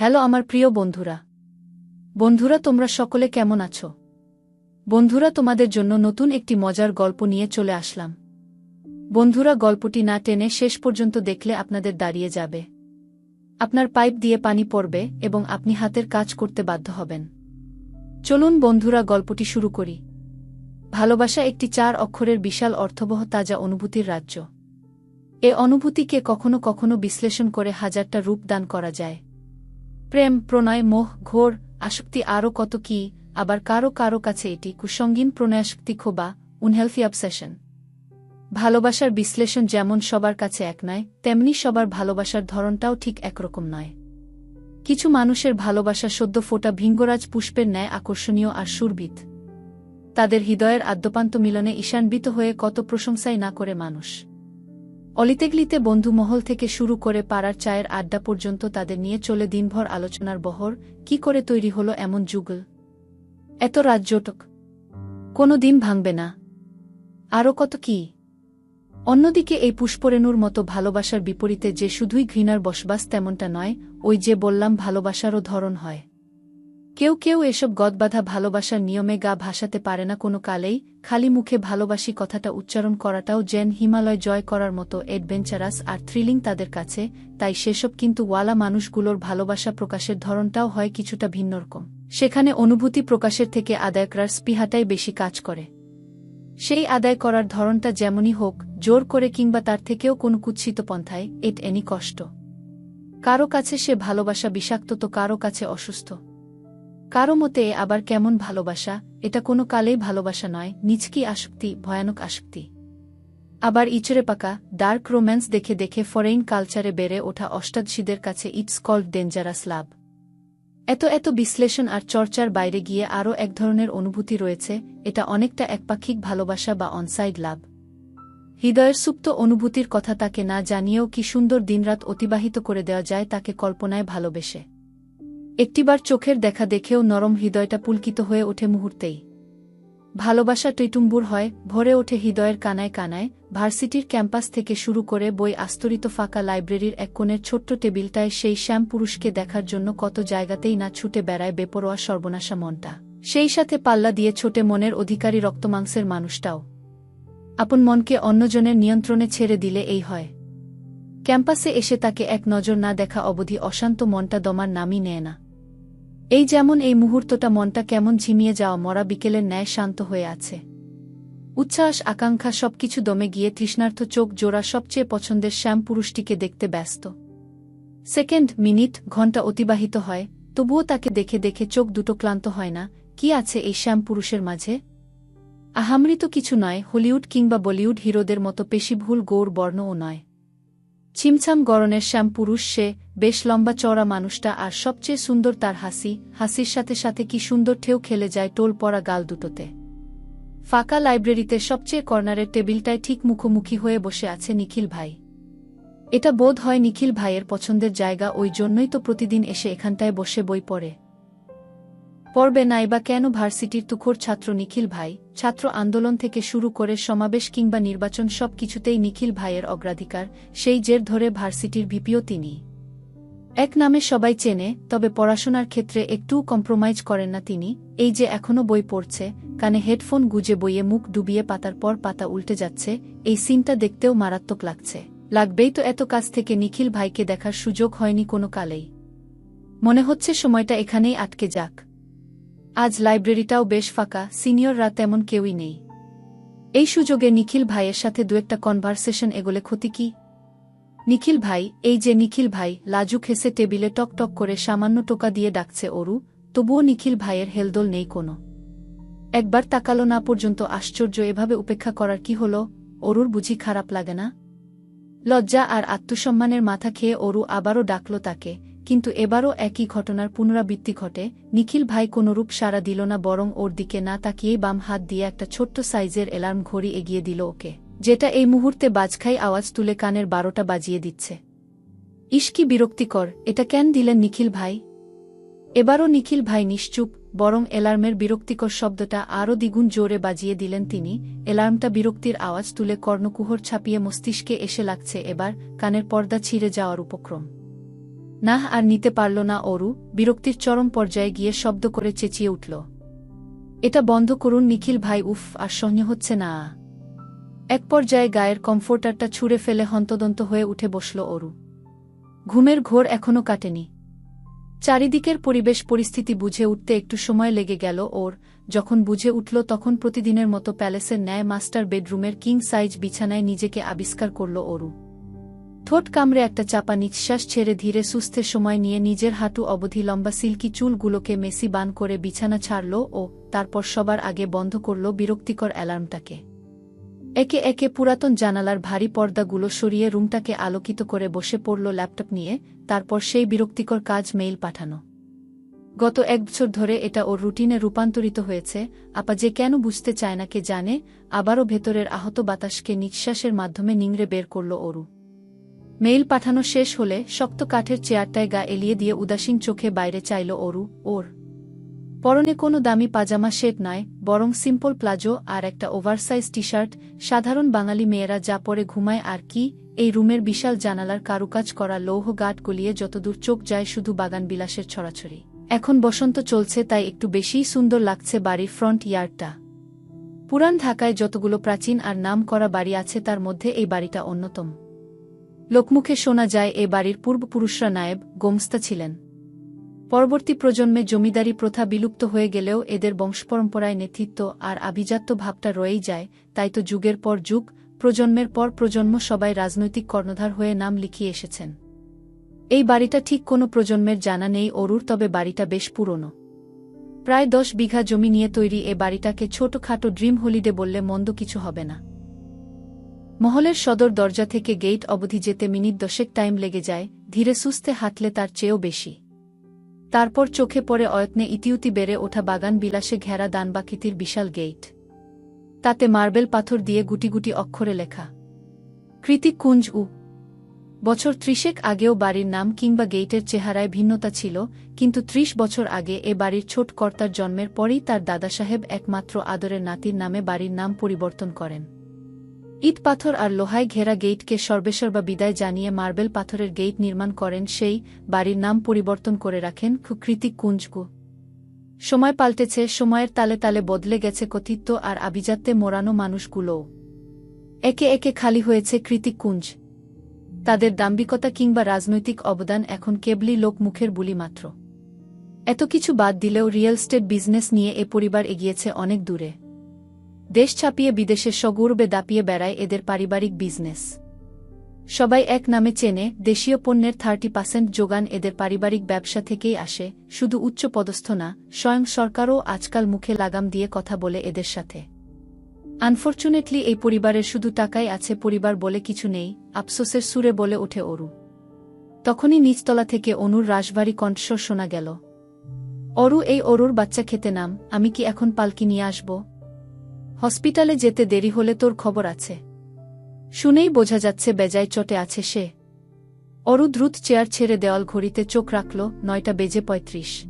Hello আমার প্রিয় বন্ধুরা। বন্ধুরা, তোমরা সকলে কেমন আছো? বন্ধুরা, তোমাদের জন্য নতুন একটি মজার গল্প নিয়ে চলে আসলাম। বন্ধুরা, গল্পটি না টেনে শেষ পর্যন্ত দেখলে আপনাদের দাঁড়িয়ে যাবে। আপনার পাইপ দিয়ে পানি পড়বে এবং আপনি হাতের কাজ করতে বাধ্য হবেন। চলুন বন্ধুরা, গল্পটি শুরু করি। ভালোবাসা একটি চার অক্ষরের বিশাল অর্থবহ তাজা অনুভূতির রাজ্য। এ অনুভূতিকে কখনো কখনো বিশ্লেষণ করে হাজারটা রূপ দান করা যায়। প্রেম, প্রণয়, মোহ, ঘোর, আসক্তি আরও কত কি, আবার কারও কারও কাছে এটি কুসঙ্গীন প্রণয়াসক্তি খোবা উনহেলফি অবসেশন ভালোবাসার বিশ্লেষণ যেমন সবার কাছে এক নয়, তেমনি সবার ভালোবাসার ধরনটাও ঠিক একরকম নয়। কিছু মানুষের ভালোবাসা সদ্য ফোটা ভিঙ্গরাজ পুষ্পের ন্যায় আকর্ষণীয় আর সুরবিত তাদের হৃদয়ের আদ্যপান্ত মিলনে ঈশানবিত হয়ে কত প্রশংসাই না করে মানুষ। অলিতেগলিতে বন্ধুমহল থেকে শুরু করে পাড়ার চায়ের আড্ডা পর্যন্ত তাদের নিয়ে চলে দিনভর আলোচনার বহর, কি করে তৈরি হলো এমন যুগল। এত রাজ্যটক কোনো দিন ভাঙবে না। আরও কত কি? অন্যদিকে এই পুষ্পরেণুর মতো ভালোবাসার বিপরীতে যে শুধুই ঘৃণার বসবাস তেমনটা নয়, ওই যে বললাম ভালোবাসারও ধরন হয়। কেউ কেউ এসব গদবাধা ভালোবাসার নিয়মে গা ভাসাতে পারে না কোনো কালেই, খালি মুখে ভালোবাসি কথাটা উচ্চারণ করাটাও যেন হিমালয় জয় করার মতো অ্যাডভেঞ্চারাস আর থ্রিলিং তাদের কাছে, তাই সেসব কিন্তু ওয়ালা মানুষগুলোর ভালোবাসা প্রকাশের ধরনটাও হয় কিছুটা ভিন্নরকম সেখানে অনুভূতি প্রকাশের থেকে আদায় করার স্পিহাটাই বেশি কাজ করে। সেই আদায় করার ধরনটা যেমনই হোক, জোর করে কিংবা তার থেকেও কোনো কুৎসিত পন্থায়, এট এনি কষ্ট। কারও কাছে সে ভালোবাসা বিষাক্ত তো কারও কাছে অসুস্থ। কারও মতে আবার কেমন ভালোবাসা, এটা কোনো কালেই ভালোবাসা নয় নিচকি আসক্তি, ভয়ানক আসক্তি। আবার ইচড়ে পাকা ডার্ক রোম্যান্স দেখে দেখে ফরেইন কালচারে বেড়ে ওঠা অষ্টাদশীদের কাছে ইটস কল্ড ডেঞ্জারাস লাভ এত এত বিশ্লেষণ আর চর্চার বাইরে গিয়ে আরও এক ধরনের অনুভূতি রয়েছে, এটা অনেকটা একপাক্ষিক ভালোবাসা বা অনসাইড লাভ হৃদয়ের সুপ্ত অনুভূতির কথা তাকে না জানিয়েও কি সুন্দর দিনরাত অতিবাহিত করে দেওয়া যায় তাকে কল্পনায় ভালোবেসে। একটিবার চোখের দেখা দেখেও নরম হৃদয়টা পুলকিত হয়ে ওঠে মুহূর্তেই। ভালোবাসা টৈটুম্বুর হয়, ভরে ওঠে হৃদয়ের কানায় কানায়, ভার্সিটির ক্যাম্পাস থেকে শুরু করে বই আস্তরিত ফাঁকা লাইব্রেরির এক কোণের ছোট্ট টেবিলটায় সেই শ্যাম পুরুষকে দেখার জন্য কত জায়গাতেই না ছুটে বেড়ায় বেপরোয়া সর্বনাশা মনটা। সেই সাথে পাল্লা দিয়ে ছোটে মনের অধিকারী রক্তমাংসের মানুষটাও। আপন মনকে অন্যজনের নিয়ন্ত্রণে ছেড়ে দিলে এই হয়। ক্যাম্পাসে এসে তাকে এক নজর না দেখা অবধি অশান্ত মনটা দমার নামই নেয় না। এই যেমন এই মুহূর্তটা মনটা কেমন ঝিমিয়ে যাওয়া মরা বিকেলের ন্যায় শান্ত হয়ে আছে। উচ্ছ্বাস, আকাঙ্ক্ষা সবকিছু দমে গিয়ে তৃষ্ণার্থ চোখ জোড়া সবচেয়ে পছন্দের শ্যাম পুরুষটিকে দেখতে ব্যস্ত। সেকেন্ড মিনিট ঘণ্টা অতিবাহিত হয়, তবুও তাকে দেখে দেখে চোখ দুটো ক্লান্ত হয় না, কি আছে এই শ্যাম পুরুষের মাঝে? আহামৃত কিছু নয়, হলিউড কিংবা বলিউড হিরোদের মতো পেশিভুল, গৌর বর্ণও নয়। ছিমছাম গরনের শ্যাম পুরুষ সে বেশ লম্বা চড়া মানুষটা আর সবচেয়ে সুন্দর তার হাসি, হাসির সাথে সাথে কি সুন্দর ঠেউ খেলে যায় টোল পড়া গাল দুটোতে। ফাঁকা লাইব্রেরিতে সবচেয়ে কর্নারের টেবিলটায় ঠিক মুখোমুখি হয়ে বসে আছে নিখিল ভাই। এটা বোধ হয় নিখিল ভাইয়ের পছন্দের জায়গা, ওই জন্যই তো প্রতিদিন এসে এখানটায় বসে বই পড়ে। পড়বে নাইবা কেন ভার্সিটির তুখোর ছাত্র নিখিল ভাই, ছাত্র আন্দোলন থেকে শুরু করে সমাবেশ কিংবা নির্বাচন সব কিছুতেই নিখিল ভাইয়ের অগ্রাধিকার, সেই জের ধরে ভার্সিটির ভিপিও তিনি। এক নামে সবাই চেনে, তবে পড়াশোনার ক্ষেত্রে একটুও কম্প্রোমাইজ করেন না তিনি, এই যে এখনও বই পড়ছে, কানে হেডফোন গুজে বইয়ে মুখ ডুবিয়ে পাতার পর পাতা উল্টে যাচ্ছে, এই সিনটা দেখতেও মারাত্মক লাগছে। লাগবেই তো এত কাছ থেকে নিখিল ভাইকে দেখার সুযোগ হয়নি কোনো কালেই। মনে হচ্ছে সময়টা এখানেই আটকে যাক। আজ লাইব্রেরিটাও বেশ ফাঁকা, সিনিয়ররা তেমন কেউই নেই। এই সুযোগে নিখিল ভাইয়ের সাথে দু একটা কনভারসেশন এগোলে ক্ষতি কি? নিখিল ভাই, এই যে নিখিল ভাই, লাজুক হেসে টেবিলে টক টক করে সামান্য টোকা দিয়ে ডাকছে, অরু, তবুও নিখিল ভাইয়ের হেলদোল নেই কোনো। একবার তাকালো না পর্যন্ত আশ্চর্য, এভাবে উপেক্ষা করার কি হল? অরুর বুঝি খারাপ লাগে না? লজ্জা আর আত্মসম্মানের মাথা খেয়ে অরু আবারও ডাকল তাকে কিন্তু এবারও একই ঘটনার পুনরাবৃত্তি ঘটে। নিখিল ভাই কোনরূপ সাড়া দিল না, বরং ওর দিকে না তাকিয়েই বাম হাত দিয়ে একটা ছোট্ট সাইজের অ্যালার্ম ঘড়ি এগিয়ে দিল ওকে, যেটা এই মুহূর্তে বাজখাই আওয়াজ তুলে কানের বারোটা বাজিয়ে দিচ্ছে। ইস কি বিরক্তিকর, এটা কেন দিলেন নিখিল ভাই? এবারও নিখিল ভাই নিশ্চুপ, বরং অ্যালার্মের বিরক্তিকর শব্দটা আরও দ্বিগুণ জোরে বাজিয়ে দিলেন তিনি। অ্যালার্মটা বিরক্তির আওয়াজ তুলে কর্ণকুহর ছাপিয়ে মস্তিষ্কে এসে লাগছে এবার কানের পর্দা ছিঁড়ে যাওয়ার উপক্রম। নাহ আর নিতে পারল না অরু, বিরক্তির চরম পর্যায়ে গিয়ে শব্দ করে চেঁচিয়ে উঠল। এটা বন্ধ করুন নিখিল ভাই, উফ, আর সহ্য হচ্ছে না। এক পর্যায়ে গায়ের কমফোর্টারটা ছুঁড়ে ফেলে হন্তদন্ত হয়ে উঠে বসল অরু। ঘুমের ঘোর এখনও কাটেনি। চারিদিকের পরিবেশ পরিস্থিতি বুঝে উঠতে একটু সময় লেগে গেল ওর, যখন বুঝে উঠল তখন প্রতিদিনের মতো প্যালেসের ন্যায় মাস্টার বেডরুমের কিং সাইজ বিছানায় নিজেকে আবিষ্কার করল অরু। ঠোঁট কামড়ে একটা চাপা নিঃশ্বাস ছেড়ে ধীরে সুস্থে সময় নিয়ে নিজের হাঁটু অবধি লম্বা সিল্কি চুলগুলোকে মেসি বান করে বিছানা ছাড়ল ও তারপর সবার আগে বন্ধ করল বিরক্তিকর অ্যালার্মটাকে। একে একে পুরাতন জানালার ভারী পর্দাগুলো সরিয়ে রুমটাকে আলোকিত করে বসে পড়ল ল্যাপটপ নিয়ে, তারপর সেই বিরক্তিকর কাজ মেইল পাঠানো। গত এক বছর ধরে এটা ওর রুটিনে রূপান্তরিত হয়েছে, আপা যে কেন বুঝতে চায় না কে জানে, আবারও ভেতরের আহত বাতাসকে নিঃশ্বাসের মাধ্যমে নিংড়ে বের করল অরু। মেইল পাঠানো শেষ হলে শক্ত কাঠের চেয়ারটায় গা এলিয়ে দিয়ে উদাসীন চোখে বাইরে চাইল অরু, ওর। পরনে কোনো দামি পাজামা শেট নয়, বরং সিম্পল প্লাজো আর একটা ওভারসাইজ টি শার্ট সাধারণ বাঙালি মেয়েরা যা পরে ঘুমায় আর কি, এই রুমের বিশাল জানালার কারুকাজ করা লৌহ গাট গলিয়ে যতদূর চোখ যায় শুধু বাগান বিলাসের ছড়াছড়ি। এখন বসন্ত চলছে, তাই একটু বেশিই সুন্দর লাগছে বাড়ির ফ্রন্ট ইয়ার্ডটা পুরান ঢাকায় যতগুলো প্রাচীন আর নাম করা বাড়ি আছে, তার মধ্যে এই বাড়িটা অন্যতম। লোকমুখে শোনা যায় এ বাড়ির পূর্বপুরুষরা নায়েব, গোমস্তা ছিলেন। পরবর্তী প্রজন্মে জমিদারি প্রথা বিলুপ্ত হয়ে গেলেও এদের বংশপরম্পরায় নেতৃত্ব আর আভিজাত্য ভাবটা রয়েই যায়, তাই তো যুগের পর যুগ, প্রজন্মের পর প্রজন্ম সবাই রাজনৈতিক কর্ণধার হয়ে নাম লিখিয়ে এসেছেন। এই বাড়িটা ঠিক কোনো প্রজন্মের জানা নেই অরুর, তবে বাড়িটা বেশ পুরনো। প্রায় দশ বিঘা জমি নিয়ে তৈরি এ বাড়িটাকে ছোটখাটো ড্রিম হলিডে বললে মন্দ কিছু হবে না। মহলের সদর দরজা থেকে গেট অবধি যেতে মিনিট দশেক টাইম লেগে যায়, ধীরে সুস্থে হাঁটলে তার চেয়েও বেশি। তারপর চোখে পড়ে অয়ত্নে ইতিউতি বেড়ে ওঠা বাগান বিলাসে ঘেরা দানবাকৃতির বিশাল গেট তাতে মার্বেল পাথর দিয়ে গুটি গুটি অক্ষরে লেখা। কৃতিক কুঞ্জ উ। বছর ত্রিশেক আগেও বাড়ির নাম কিংবা গেইটের চেহারায় ভিন্নতা ছিল, কিন্তু ত্রিশ বছর আগে এ বাড়ির ছোট কর্তার জন্মের পরেই তার দাদা সাহেব একমাত্র আদরের নাতির নামে বাড়ির নাম পরিবর্তন করেন। ইট পাথর আর লোহায় ঘেরা গেইটকে সর্বেসর্বা বিদায় জানিয়ে মার্বেল পাথরের গেইট নির্মাণ করেন সেই বাড়ির নাম পরিবর্তন করে রাখেন কৃতিক কুঞ্জকু। সময় পাল্টেছে, সময়ের তালে তালে বদলে গেছে কথিত আর আভিজাত্যে মোড়ানো মানুষগুলোও। একে একে খালি হয়েছে কৃতিক কুঞ্জ। তাদের দাম্বিকতা কিংবা রাজনৈতিক অবদান এখন কেবলই লোকমুখের বুলি মাত্র। এত কিছু বাদ দিলেও রিয়েল স্টেট বিজনেস নিয়ে এ পরিবার এগিয়েছে অনেক দূরে। দেশ ছাপিয়ে বিদেশে সগৌরবে দাপিয়ে বেড়ায় এদের পারিবারিক বিজনেস। সবাই এক নামে চেনে, দেশীয় পণ্যের থার্টি পার্সেন্ট যোগান এদের পারিবারিক ব্যবসা থেকেই আসে, শুধু উচ্চ পদস্থ না, স্বয়ং সরকারও আজকাল মুখে লাগাম দিয়ে কথা বলে এদের সাথে। আনফর্চুনেটলি এই পরিবারের শুধু টাকাই আছে পরিবার বলে কিছু নেই, আফসোসের সুরে বলে ওঠে অরু। তখনই নিচতলা থেকে অনুর রাশভারী কণ্ঠস্বর শোনা গেল। অরু, এই অরুর বাচ্চা খেতে নাম, আমি কি এখন পালকি নিয়ে আসব? হসপিটালে যেতে দেরি হলে তোর খবর আছে। শুনেই বোঝা যাচ্ছে বেজায় চটে আছে সে। অরু দ্রুত চেয়ার ছেড়ে দেওয়াল ঘড়িতে চোখ রাখল, নয়টা বেজে পঁয়ত্রিশ।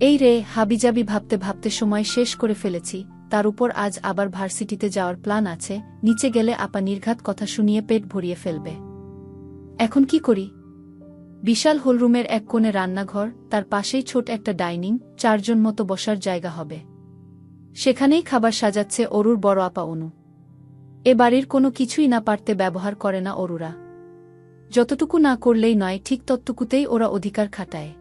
এই রে, হাবিজাবি ভাবতে ভাবতে সময় শেষ করে ফেলেছি, তার উপর আজ আবার ভার্সিটিতে যাওয়ার প্ল্যান আছে, নিচে গেলে আপা নির্ঘাত কথা শুনিয়ে পেট ভরিয়ে ফেলবে। এখন কি করি? বিশাল হোলরুমের এক কোণে রান্নাঘর, তার পাশেই ছোট একটা ডাইনিং, চারজন মতো বসার জায়গা হবে। সেখানেই খাবার সাজাচ্ছে অরুর বড় আপা অনু। এ বাড়ির কোনো কিছুই না পারতে ব্যবহার করে না অরুরা। যতটুকু না করলেই নয়, ঠিক ততটুকুতেই ওরা অধিকার খাটায়।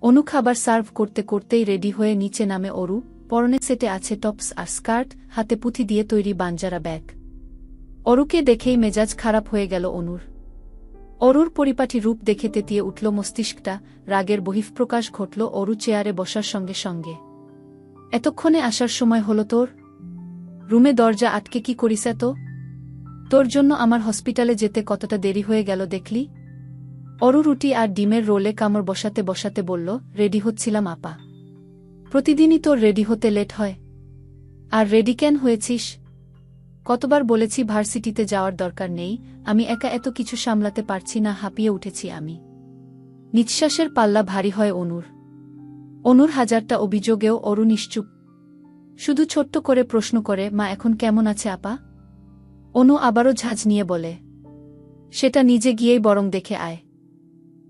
অনু খাবার সার্ভ করতে করতেই রেডি হয়ে নিচে নামে অরু, পরনে সেটে আছে টপস আর স্কার্ট, হাতে পুঁথি দিয়ে তৈরি বাঞ্জারা ব্যাগ। অরুকে দেখেই মেজাজ খারাপ হয়ে গেল অনুর। অরুর পরিপাটি রূপ দেখে তেতিয়ে উঠল মস্তিষ্কটা, রাগের বহিঃপ্রকাশ ঘটল অরু চেয়ারে বসার সঙ্গে সঙ্গে। এতক্ষণে আসার সময় হলো তোর? রুমে দরজা আটকে কি করিস এত তোর জন্য আমার হসপিটালে যেতে কতটা দেরি হয়ে গেল দেখলি? অরু রুটি আর ডিমের রোলে কামড় বসাতে বসাতে বলল, রেডি হচ্ছিলাম, আপা। প্রতিদিনই তোর রেডি হতে লেট হয়। আর রেডি কেন হয়েছিস? কতবার বলেছি ভার্সিটিতে যাওয়ার দরকার নেই, আমি একা এত কিছু সামলাতে পারছি না, হাঁপিয়ে উঠেছি আমি। নিঃশ্বাসের পাল্লা ভারী হয় অনুর। অনুর হাজারটা অভিযোগেও অরু নিশ্চুপ। শুধু ছোট্ট করে প্রশ্ন করে, মা, এখন কেমন আছে আপা? অনু আবারও ঝাঁজ নিয়ে বলে, সেটা নিজে গিয়েই বরং দেখে আয়।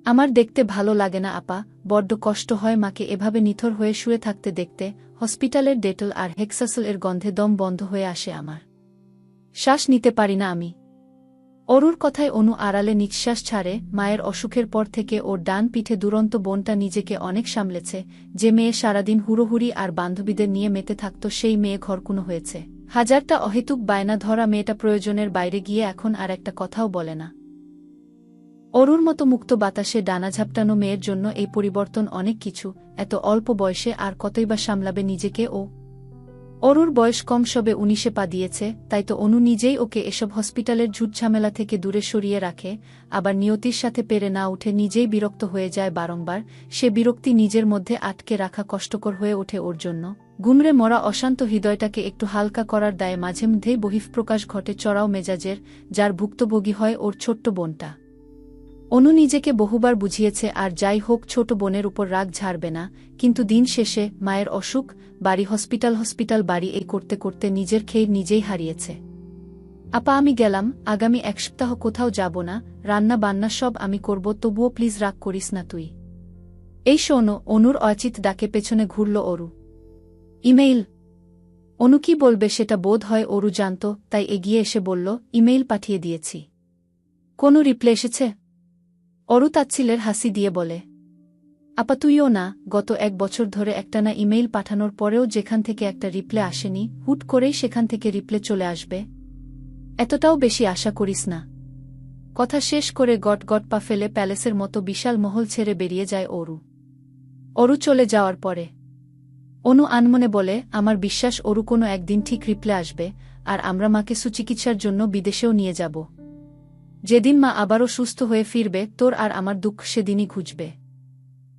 আমার দেখতে ভালো লাগে না আপা, বড্ড কষ্ট হয় মাকে এভাবে নিথর হয়ে শুয়ে থাকতে দেখতে, হসপিটালের ডেটল আর হেক্সাসল এর গন্ধে দম বন্ধ হয়ে আসে আমার। শ্বাস নিতে পারি না আমি। অরুর কথায় অনু আড়ালে নিঃশ্বাস ছাড়ে, মায়ের অসুখের পর থেকে ওর ডান পিঠে দুরন্ত বোনটা নিজেকে অনেক সামলেছে, যে মেয়ে সারাদিন হুড়োহুড়ি আর বান্ধবীদের নিয়ে মেতে থাকত সেই মেয়ে ঘরকুনো হয়েছে। হাজারটা অহেতুক বায়না ধরা মেয়েটা প্রয়োজনের বাইরে গিয়ে এখন আর একটা কথাও বলে না। অরুর মতো মুক্ত বাতাসে ডানা ঝাপটানো মেয়ের জন্য এই পরিবর্তন অনেক কিছু, এত অল্প বয়সে আর কতই বা সামলাবে নিজেকে ও অরুর বয়স কম সবে উনিশে পা দিয়েছে, তাই তো অনু নিজেই ওকে এসব হসপিটালের ঝুটঝামেলা থেকে দূরে সরিয়ে রাখে, আবার নিয়তির সাথে পেরে না উঠে নিজেই বিরক্ত হয়ে যায় বারংবার, সে বিরক্তি নিজের মধ্যে আটকে রাখা কষ্টকর হয়ে ওঠে ওর জন্য। গুমরে মরা অশান্ত হৃদয়টাকে একটু হালকা করার দায়ে মাঝে মধ্যেই বহিঃপ্রকাশ ঘটে চড়াও মেজাজের, যার ভুক্তভোগী হয় ওর ছোট্ট বোনটা। অনু নিজেকে বহুবার বুঝিয়েছে, আর যাই হোক, ছোট বোনের উপর রাগ ঝাড়বে না। কিন্তু দিন শেষে মায়ের অসুখ, বাড়ি হসপিটাল হসপিটাল, বাড়ি এই করতে করতে নিজের খেয়ে নিজেই হারিয়েছে। আপা, আমি গেলাম, আগামী এক সপ্তাহ কোথাও যাব না, রান্না বান্না সব আমি করব, তবুও প্লিজ রাগ করিস না তুই এই শোনো, অনুর অচিত ডাকে পেছনে ঘুরল অরু। ইমেইল অনু কি বলবে সেটা বোধ হয় অরু জানত, তাই এগিয়ে এসে বলল, ইমেইল পাঠিয়ে দিয়েছি। কোনো রিপ্লে এসেছে? অরু তাচ্ছিলের হাসি দিয়ে বলে, আপা, তুইও না, গত এক বছর ধরে একটানা ইমেইল পাঠানোর পরেও যেখান থেকে একটা রিপ্লে আসেনি, হুট করেই সেখান থেকে রিপ্লে চলে আসবে। এতটাও বেশি আশা করিস না কথা শেষ করে গট গট পা ফেলে প্যালেসের মতো বিশাল মহল ছেড়ে বেরিয়ে যায় অরু। অরু চলে যাওয়ার পরে, অনু আনমনে বলে, আমার বিশ্বাস, অরু কোনো একদিন ঠিক রিপ্লে আসবে, আর আমরা মাকে সুচিকিৎসার জন্য বিদেশেও নিয়ে যাব। যেদিন মা আবারও সুস্থ হয়ে ফিরবে, তোর আর আমার দুঃখ সেদিনই ঘুচবে।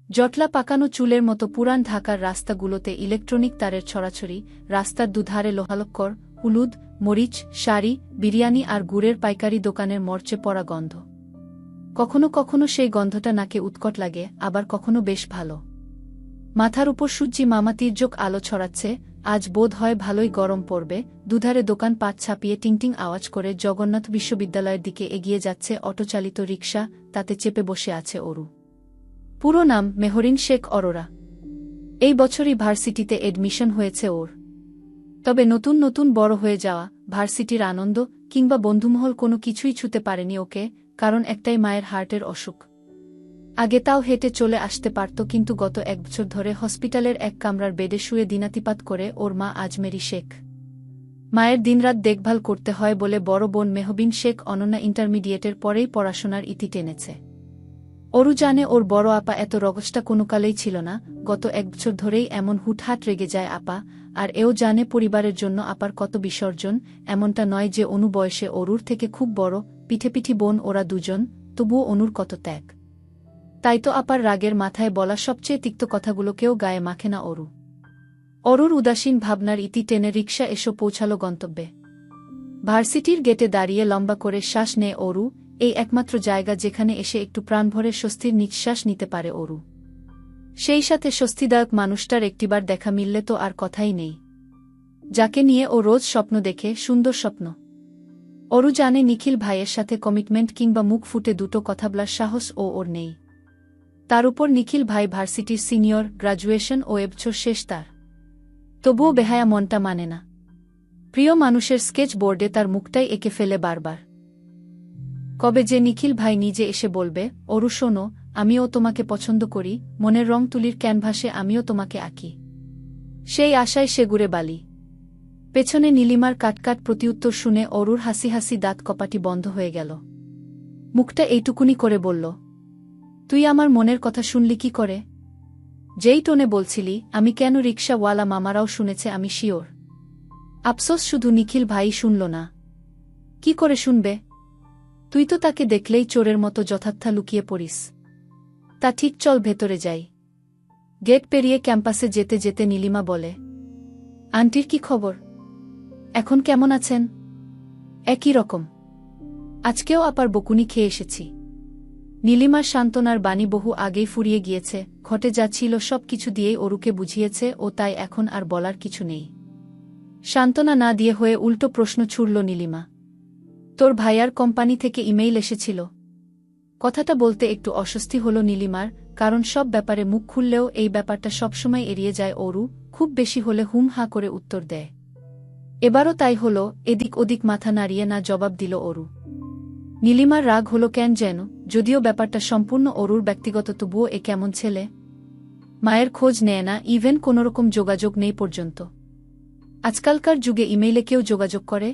জটলা পাকানো চুলের মতো পুরান ঢাকার রাস্তাগুলোতে ইলেকট্রনিক তারের ছড়াছড়ি, রাস্তার দুধারে লোহালক্কর, হলুদ, মরিচ, শাড়ি, বিরিয়ানি আর গুড়ের পাইকারি দোকানের মরচে পড়া গন্ধ। কখনো কখনো সেই গন্ধটা নাকে উৎকট লাগে, আবার কখনো বেশ ভালো। মাথার উপর সূর্যি মামা আলো ছড়াচ্ছে আজ বোধ হয় ভালোই গরম পড়বে। দুধারে দোকান পাট ছাপিয়ে টিংটিং আওয়াজ করে জগন্নাথ বিশ্ববিদ্যালয়ের দিকে এগিয়ে যাচ্ছে অটোচালিত রিক্সা তাতে চেপে বসে আছে অরু। পুরো নাম মেহরিন শেখ অরোরা। এই বছরই ভার্সিটিতে এডমিশন হয়েছে ওর। তবে নতুন নতুন বড় হয়ে যাওয়া, ভার্সিটির আনন্দ কিংবা বন্ধুমহল কোনো কিছুই ছুতে পারেনি ওকে, কারণ একটাই মায়ের হার্টের অসুখ। আগে তাও হেঁটে চলে আসতে পারত কিন্তু গত এক বছর ধরে হসপিটালের এক কামরার বেডে শুয়ে দিনাতিপাত করে ওর মা আজমেরি শেখ। মায়ের দিনরাত দেখভাল করতে হয় বলে বড় বোন মেহবিন শেখ অনন্যা ইন্টারমিডিয়েটের পরেই পড়াশোনার ইতি টেনেছে। অরু জানে ওর বড় আপা এত রগসটা কোনো কালেই ছিল না, গত এক বছর ধরেই এমন হুটহাট রেগে যায় আপা, আর এও জানে পরিবারের জন্য আপার কত বিসর্জন, এমনটা নয় যে অনু বয়সে অরুর থেকে খুব বড় পিঠেপিঠি বোন ওরা দুজন, তবুও অনুর কত ত্যাগ। তাই তো আপার রাগের মাথায় বলা সবচেয়ে তিক্ত কথাগুলোকেও গায়ে মাখে না অরু। অরুর উদাসীন ভাবনার ইতি টেনে রিক্সা এসো পৌঁছাল গন্তব্যে। ভার্সিটির গেটে দাঁড়িয়ে লম্বা করে শ্বাস নেয় অরু, এই একমাত্র জায়গা যেখানে এসে একটু প্রাণভরে স্বস্তির নিঃশ্বাস নিতে পারে অরু। সেই সাথে স্বস্তিদায়ক মানুষটার একটিবার দেখা মিললে তো আর কথাই নেই। যাকে নিয়ে ও রোজ স্বপ্ন দেখে, সুন্দর স্বপ্ন। অরু জানে নিখিল ভাইয়ের সাথে কমিটমেন্ট কিংবা মুখ ফুটে দুটো কথা বলার সাহস ও ওর নেই। তার উপর নিখিল ভাই ভার্সিটির সিনিয়র, গ্রাজুয়েশন ও এবছর শেষ তার। তবুও বেহায়া মনটা মানে না। প্রিয় মানুষের স্কেচ বোর্ডে তার মুখটাই এঁকে ফেলে বারবার। কবে যে নিখিল ভাই নিজে এসে বলবে, অরু, শোনো, আমিও তোমাকে পছন্দ করি, মনের রং তুলির ক্যানভাসে আমিও তোমাকে আঁকি। সেই আশায় সে গুড়ে বালি। পেছনে নীলিমার কাটকাট প্রতিউত্তর শুনে অরুর হাসি হাসি দাঁত কপাটি বন্ধ হয়ে গেল। মুখটা এইটুকুনি করে বলল তুই আমার মনের কথা শুনলি কি করে? যেই টোনে বলছিলি, আমি কেন রিক্সাওয়ালা মামারাও শুনেছে আমি শিওর। আফসোস শুধু নিখিল ভাই শুনল না। কি করে শুনবে? তুই তো তাকে দেখলেই চোরের মতো যথার্থা লুকিয়ে পড়িস। তা ঠিক চল ভেতরে যাই। গেট পেরিয়ে ক্যাম্পাসে যেতে যেতে নীলিমা বলে, আন্টির কি খবর? এখন কেমন আছেন? একই রকম। আজকেও আপার বকুনি খেয়ে এসেছি। নীলিমার সান্ত্বনার বাণী বহু আগেই ফুরিয়ে গিয়েছে, ঘটে যাচ্ছিল সব কিছু দিয়েই অরুকে বুঝিয়েছে ও তাই এখন আর বলার কিছু নেই। সান্ত্বনা না দিয়ে হয়ে উল্টো প্রশ্ন ছুড়ল নীলিমা। তোর ভাইয়ার কোম্পানি থেকে ইমেইল এসেছিল। কথাটা বলতে একটু অস্বস্তি হল নীলিমার, কারণ সব ব্যাপারে মুখ খুললেও এই ব্যাপারটা সবসময় এড়িয়ে যায় অরু, খুব বেশি হলে হুম হা করে উত্তর দেয়। এবারও তাই হল, এদিক ওদিক মাথা নাড়িয়ে না জবাব দিল অরু। নীলিমার রাগ হল কেন যেন, যদিও ব্যাপারটা সম্পূর্ণ অরুর ব্যক্তিগত, তবুও এ কেমন ছেলে? মায়ের খোঁজ নেয় না ইভেন কোনোরকম যোগাযোগ নেই পর্যন্ত। আজকালকার যুগে ইমেইলে কেউ যোগাযোগ করে?